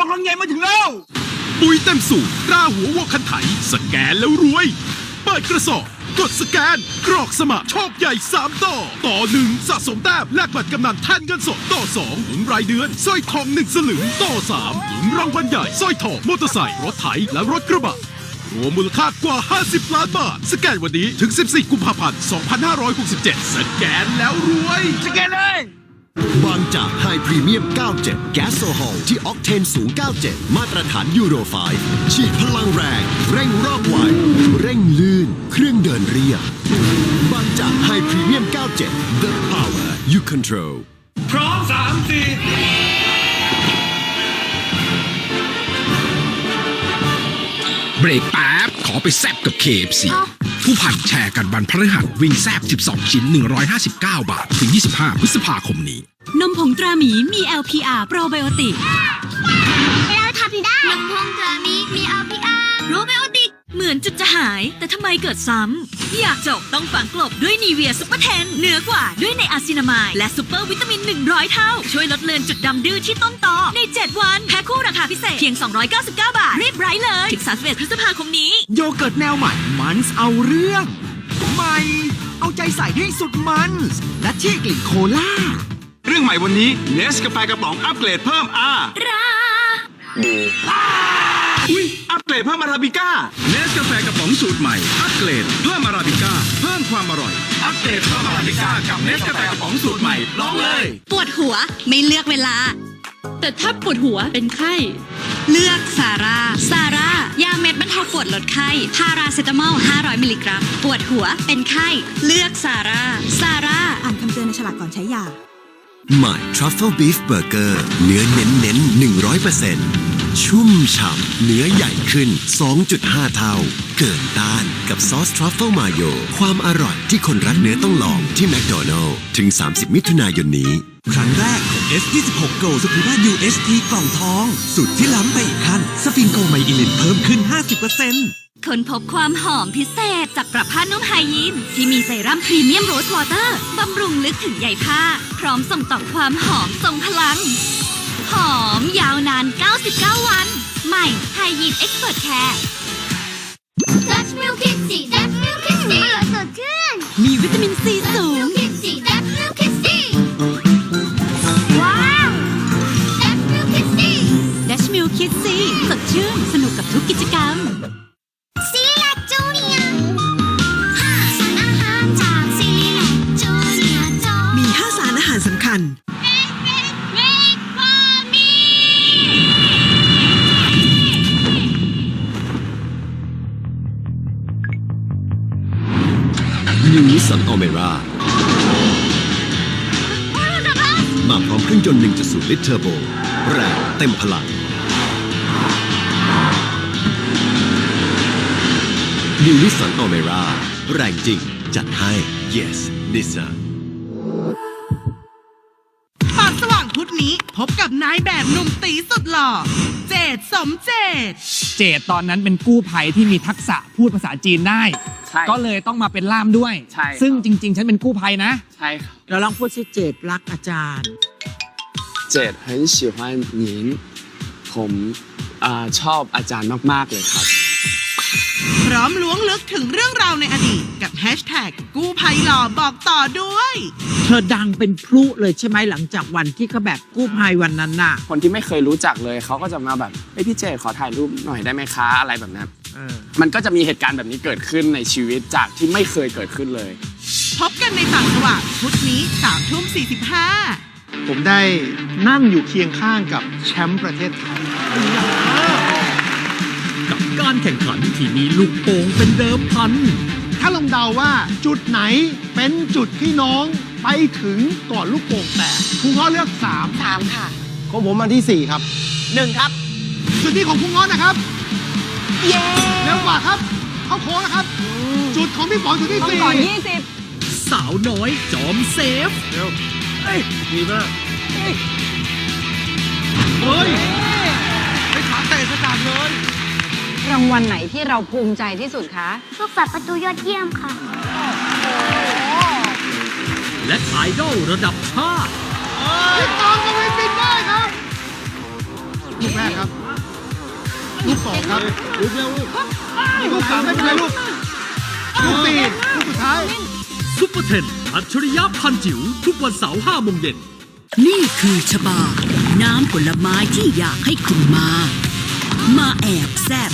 องคลังใหญ่มาถึงแล้ว ปุ๋ยเต็มสูตรตราหัววัวคันไถ สแกนแล้วรวย เปิดกระสอบ กดสแกน กรอกสมัครโชคใหญ่ 3 ต่อ ต่อหนึ่งสะสมแต้มแลกบัตรกำนันแทนเงินสดต่อ2ถึงรายเดือนสร้อยทองหนึ่งสลึงต่อ3ถึงรางวัลใหญ่สร้อยทองมอเตอร์ไซค์รถไถและรถกระบะรวมมูลค่ากว่า 50 ล้านบาท สแกนวันนี้ถึง 14 กุมภาพันธ์ 2567 สแกนแล้วรวย สแกนเลย บางจากไฮพรีเมียม 97 แก๊สโซฮอลที่ออกเทนสูง 97 มาตรฐานยูโร5ฉีดพลังแรง เร่งรอบไวเร่งลื่น เครื่องเดินเรียบบางจากไฮพรีเมียม 97 The power you control พร้อมสามสี่เบรกแป๊บขอไปแซบกับ KFC ผู้พันแชร์กันวันพฤหัสวิ่งแซบ 12 ชิ้น 159 บาท ถึง 25 พฤษภาคมนี้ นมผงตราหมีมี LPR โปรไบโอติกเราทำได้นมพงเธอมีมี เหมือนจุดจะหาย แต่ทำไมเกิดซ้ำ อยากจบต้องฝังกลบด้วยนีเวียซุปเปอร์เทนเหนือกว่าด้วยในอาซินามาย และซูเปอร์วิตามิน 100 เท่า ช่วยลดเลือนจุดดำดื้อที่ต้นตอใน 7 วัน แพ็คคู่ราคาพิเศษ เพียง 299 บาท รีบไร้เลย ถึง31พฤษภาคมนี้ โยเกิร์ตแนวใหม่มันส์เอาเรื่องใหม่เอาใจใส่ให้สุดมันส์และที่กลิ่นโคล่าเรื่องใหม่วันนี้เนสกาแฟกระป๋องอัปเกรดเพิ่มอา อุ้ยอัปเกรดเพิ่มอาราบิก้า เนสกาแฟกระป๋องสูตรใหม่ อัปเกรดเพิ่มอาราบิก้า เพิ่มความอร่อย อัปเกรดเพิ่มอาราบิก้ากับเนสกาแฟกระป๋องสูตรใหม่ ลองเลย ปวดหัวไม่เลือกเวลา แต่ถ้าปวดหัวเป็นไข้ เลือกซาร่าซาร่ายาเม็ดบรรเทาปวดลดไข้ พาราเซตามอล 500 มิลลิกรัม ปวดหัวเป็นไข้ เลือกซาร่าซาร่า อ่านคำเตือนในฉลากก่อนใช้ยา ใหม่ Truffle Beef Burger เนื้อเน้นเน้น100% ชุ่มฉ่ำเนื้อใหญ่ขึ้น 2.5 เท่า เกินต้านกับซอส Truffle Mayo ความอร่อยที่คนรักเนื้อต้องลองที่แมคโดนัลล์ถึง 30 มิถุนายนนี้ ครั้งแรกของ S26 Go สกูบ้า UST กล่องทอง สุดที่ล้ำไปอีกขั้นสฟิงโกไมอิลินเพิ่มขึ้น 50%ค้นพบความหอมพิเศษจากปรับผ้านุ่มไฮยีนที่มีเซรั่มพรีเมียมโรสวอเตอร์บำรุงลึกถึงใยผ้า พร้อมส่งต่อความหอมทรงพลัง หอมยาวนาน 99 วัน ใหม่ไฮยีนเอ็กซ์เพรสแคร์ดัชมิลคิดสีดัชมิลคิดสีสดชื่น มีวิตามินซีสูงคิดสีดัชมิลคิดสีว้าวดัชมิลคิดสีดัชมิลคิดซีสดชื่น สนุกกับทุกกิจกรรม ซีแลคจูเนียห้าสารอาหารจากซีแลคจูเนียจอ มี 5 สารอาหารสำคัญ New Nissan Almera มาพร้อมเครื่องยนต์ 1.0 ลิตรเทอร์โบ แรงเต็มพลัง New Nissan Almera แรงจริง จัดให้ Yes Nissan ปากสว่างพุธนี้พบกับนายแบบหนุ่มตีสุดหล่อ เจดสมเจด เจดตอนนั้นเป็นกู้ภัยที่มีทักษะพูดภาษาจีนได้ ใช่ ก็เลยต้องมาเป็นล่ามด้วย ใช่ครับ ซึ่งจริง ๆ ฉันเป็นกู้ภัยนะ ใช่ครับ เราลองพูดสิเจดรักอาจารย์ เจด很喜欢您ผมอ่าชอบอาจารย์มาก ๆ เลยครับ พร้อมล้วงลึกถึงเรื่องราวในอดีต กับแฮชแท็กกู้ภัยหล่อบอกต่อด้วย เธอดังเป็นพลุเลยใช่ไหมหลังจากวันที่เขาแบบกู้ภัยวันนั้นน่ะ คนที่ไม่เคยรู้จักเลยเขาก็จะมาแบบเฮ้ยพี่เจดขอถ่ายรูปหน่อยได้ไหมคะอะไรแบบนั้น มันก็จะมีเหตุการณ์แบบนี้เกิดขึ้นในชีวิตจากที่ไม่เคยเกิดขึ้นเลย พบกันในปากสว่างพุธนี้สามทุ่มสี่สิบห้าผมได้นั่งอยู่เคียงข้างกับแชมป์ประเทศไทย กับการแข่งขันที่มีลูกโป่งเป็นเดิมพัน ถ้าลองเดาว่าจุดไหนเป็นจุดที่น้องไปถึงก่อนลูกโป่งแตกคุณง้อเลือก3 3ค่ะของผมมาที่ 4 ครับ 1 ครับ จุดที่ของคุณง้อนะครับ เย้เร็วกว่าครับ เข้าโค้งนะครับ จุดของพี่ป๋องจุดที่สี่สาวน้อยจอมเซฟ เร็วเอ้ยดีมากเฮ้ยไปขาเตะสกัดเลยรางวัลไหนที่เราภูมิใจที่สุดคะพวกฝาประตูยอดเยี่ยมค่ะ และไอดอลระดับชาติ พี่ตองกวินบินได้ครับเกแรกครับ ลูกสองครับลูกเร็วลูกลูกสามไม่เป็นไรลูกลูกสี่ลูกสุดท้ายซุปเปอร์เทนอัจฉริยะพันจิ๋วทุกวันเสาร์5โมงเย็นนี่คือชบา น้ำผลไม้ที่อยากให้คุณมา มาแอบแซบ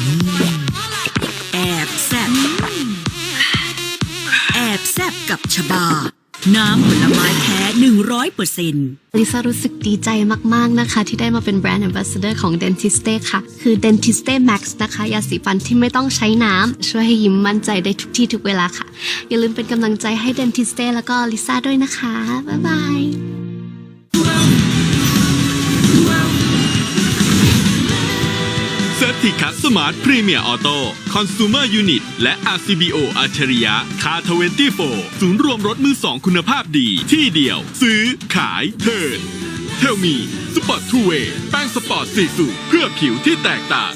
แอบแซบแอบแซบกับชบา น้ำผลไม้แท้หนึ่งร้อยเปอร์เซ็นต์ลิซ่ารู้สึกดีใจมาก ๆ นะคะ ที่ได้มาเป็นแบรนด์แอมบาสเดอร์ของ Dentiste ค่ะ คือ Dentiste Max นะคะ ยาสีฟันที่ไม่ต้องใช้น้ำ ช่วยให้ยิ้มมั่นใจได้ทุกที่ทุกเวลาค่ะ อย่าลืมเป็นกำลังใจให้ Dentiste แล้วก็ลิซ่าด้วยนะคะ บ๊ายบาย ติคัสสมาร์ทพรีเมียร์ออโต้คอน sumer unit และ RCBO อัจฉริยะคา24 ศูนย์รวมรถมือสองคุณภาพดีที่เดียว ซื้อขายเทิร์นเทลมีสปอร์ตทูเวย์แป้งสปอร์ตสีสูเพื่อผิวที่แตกต่าง